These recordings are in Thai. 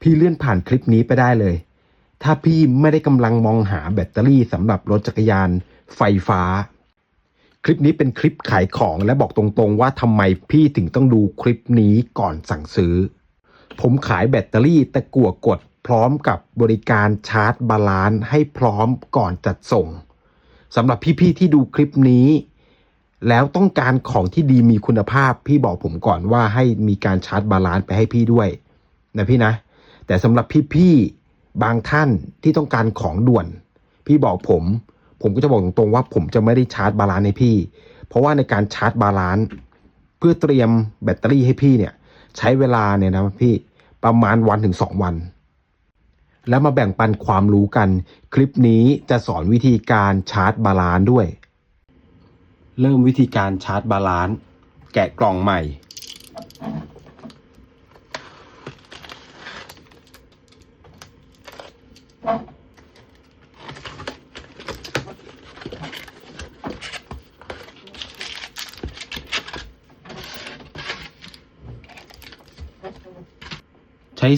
พี่เลื่อนผ่านคลิปนี้ไปได้เลย ถ้าพี่ไม่ได้กำลังมองหาแบตเตอรี่สำหรับรถจักรยานไฟฟ้า คลิปนี้เป็นคลิปขายของและบอกตรงๆว่าทำไมพี่ถึงต้องดูคลิปนี้ก่อนสั่งซื้อ ผมขายแบตเตอรี่ตะกั่วกดพร้อมกับบริการชาร์จบาลานซ์ให้พร้อมก่อนจัดส่งสำหรับพี่ๆที่ดูคลิปนี้ แล้วต้องการของที่ดีมีคุณภาพ พี่บอกผมก่อนว่าให้มีการชาร์จบาลานซ์ไปให้พี่ด้วย นะพี่นะ แต่สำหรับพี่ๆบางท่านที่ต้องการของด่วน พี่บอกผม ผมก็จะบอกตรงๆว่าผมจะไม่ได้ชาร์จบาลานซ์ให้พี่ เพราะว่าในการชาร์จบาลานซ์เพื่อเตรียมแบตเตอรี่ให้พี่เนี่ยใช้เวลาเนี่ยนะพี่ประมาณวันถึงสองวัน แล้วมาแบ่งปันความรู้กัน คลิปนี้จะสอนวิธีการชาร์จบาลานซ์ด้วย เริ่มวิธีการชาร์จบาลานซ์แกะกล่องใหม่ ใช้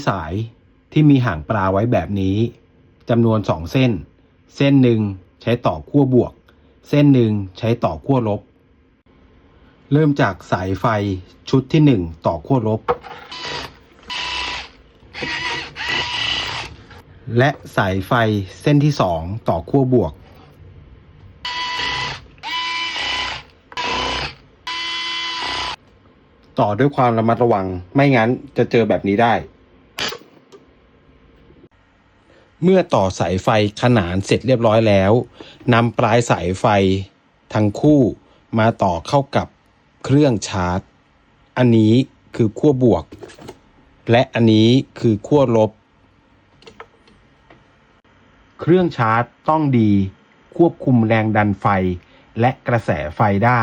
สายที่มีหางปลาไว้แบบนี้จำนวนสองเส้น เส้นหนึ่งใช้ต่อขั้วบวก เส้นหนึ่งใช้ต่อขั้วลบ เริ่มจากสายไฟชุดที่หนึ่งต่อขั้วลบ และสายไฟเส้นที่สองต่อขั้วบวก ต่อด้วยความระมัดระวังไม่งั้นจะเจอแบบนี้ได้ เมื่อต่อสายไฟขนานเสร็จเรียบร้อยแล้วนำปลายสายไฟทั้งคู่มาต่อเข้ากับเครื่องชาร์จ อันนี้คือขั้วบวก และอันนี้คือขั้วลบ เครื่องชาร์จต้องดี ควบคุมแรงดันไฟ และกระแสไฟได้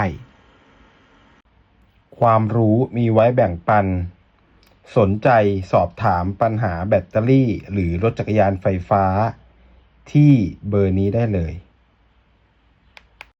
ความรู้มีไว้แบ่งปัน สนใจสอบถามปัญหาแบตเตอรี่ หรือรถจักรยานไฟฟ้า ที่เบอร์นี้ได้เลย